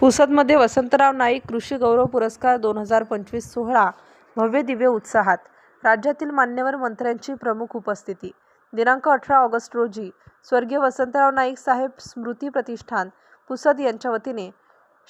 पुसदमध्ये वसंतराव नाईक कृषी गौरव पुरस्कार दोन हजार पंचवीस सोहळा भव्य दिव्य उत्साहात. राज्यातील मान्यवर मंत्र्यांची प्रमुख उपस्थिती. दिनांक अठरा ऑगस्ट रोजी स्वर्गीय वसंतराव नाईक साहेब स्मृती प्रतिष्ठान पुसद यांच्या वतीने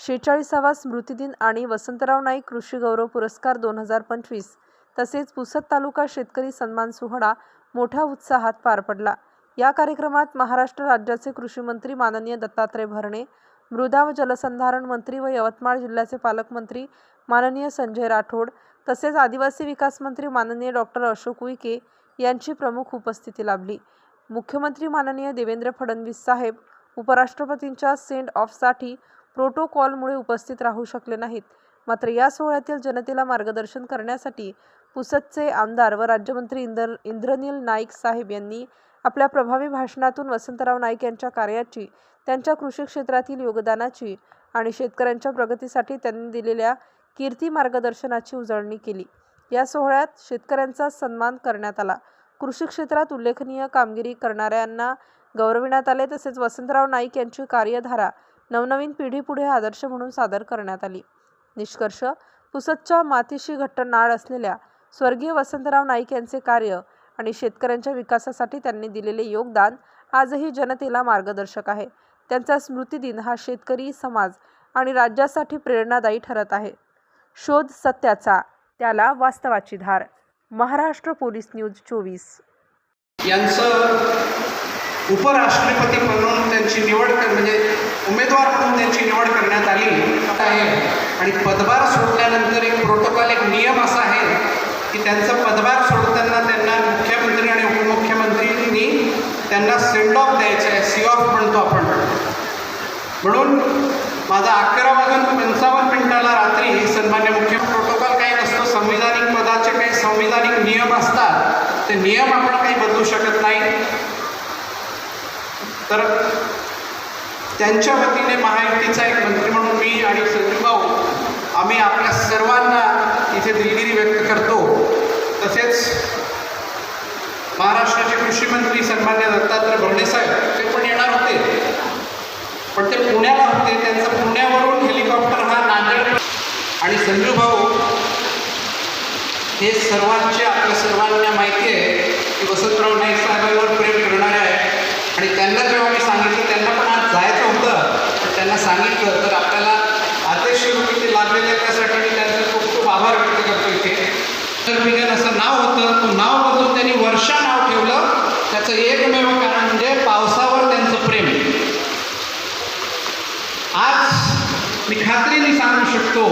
शेहेचाळीसावा स्मृतिदिन आणि वसंतराव नाईक कृषी गौरव पुरस्कार दोन हजार पंचवीस तसेच पुसद तालुका शेतकरी सन्मान सोहळा मोठ्या उत्साहात पार पडला. या कार्यक्रमात महाराष्ट्र राज्याचे कृषी मंत्री माननीय दत्तात्रय भरणे मृदा व जलसंधारण मंत्री व यवतमाळ जिल्ह्याचे पालकमंत्री माननीय संजय राठोड तसेच आदिवासी विकास मंत्री माननीय डॉक्टर अशोक उईके यांची प्रमुख उपस्थिती लाभली. मुख्यमंत्री माननीय देवेंद्र फडणवीस साहेब उपराष्ट्रपतींच्या सेंड ऑफसाठी प्रोटोकॉलमुळे उपस्थित राहू शकले नाहीत. मात्र या सोहळ्यातील जनतेला मार्गदर्शन करण्यासाठी पुसदचे आमदार व राज्यमंत्री इंद्र इंद्रनील नाईक साहेब यांनी आपल्या प्रभावी भाषणातून वसंतराव नाईक यांच्या कार्याची त्यांच्या कृषी क्षेत्रातील योगदानाची आणि शेतकऱ्यांच्या प्रगतीसाठी त्यांनी दिलेल्या कीर्ती मार्गदर्शनाची उजळणी केली. या सोहळ्यात शेतकऱ्यांचा सन्मान करण्यात आला. कृषी क्षेत्रात उल्लेखनीय कामगिरी करणाऱ्यांना गौरविण्यात आले तसेच वसंतराव नाईक यांची कार्यधारा नवनवीन पिढीपुढे आदर्श म्हणून सादर करण्यात आली. निष्कर्ष पुसदच्या मातीशी घट्ट नाळ असलेल्या स्वर्गीय वसंतराव नाईक यांचे कार्य आणि शेतकऱ्यांच्या विकासासाठी त्यांनी दिलेले योगदान आजही जनतेला मार्गदर्शक आहे. त्यांचा स्मृतिदिन हा शेतकरी समाज आणि राज्यासाठी प्रेरणादायी ठरत आहे. शोध सत्याचा त्याला वास्तवाची धार. महाराष्ट्र पोलीस न्यूज चोवीस. यांचं उपराष्ट्रपती म्हणून त्यांची निवड म्हणजे उमेदवार म्हणून त्यांची निवड करण्यात आली आहे. आणि पदभार सोडल्यानंतर एक प्रोटोकॉल एक नियम असा आहे की त्यांचा पदभार सोडताना त्यांना मुख्यमंत्री आणि उपमुख्यमंत्रींनी त्यांना सेंड ऑफ द्यायचं आहे सी ऑफ म्हणतो आपण. म्हणून माझा अकरा वाजून पंचावन्न मिनिटाला रात्री सन्मान्य मुख्य प्रोटोकॉल काही नसतो संविधानिक पदाचे काही संविधानिक नियम असतात ते नियम आपण काही बदलू शकत नाही. तर त्यांच्या वतीने महायुतीचा एक मंत्री म्हणून मी आणि संजू भाऊ आम्ही आपल्या सर्वांना इथे दिलगिरी व्यक्त करतो तसेच महाराष्ट्राचे कृषी मंत्री सन्मान्य दत्तात्रय भरणे साहेब ते पण येणार होते. पण ते पुण्याला होते त्यांचं पुण्यावरून हेलिकॉप्टर हा नांदेड आणि संजू भाऊ हे सर्वांचे आपल्या सर्वांना माहिती आहे की वसंतराव नाईक साहेबांवर प्रेम करणारे आहे आणि त्यांना जेव्हा मी सांगितलं त्यांना पण आज जायचं होतं. पण त्यांना सांगितलं तर आपल्याला खात्रीने सांगू शकतो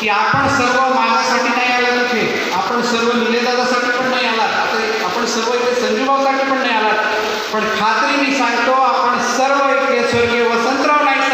की आपण सर्व माझ्यासाठी नाही आला तिथे आपण सर्व निलेदादासाठी पण नाही आलात. आता आपण सर्व इथे संजूबासाठी पण नाही आलात. पण खात्रीने सांगतो आपण सर्व इथे स्वर्गीय वसंतराव नाईक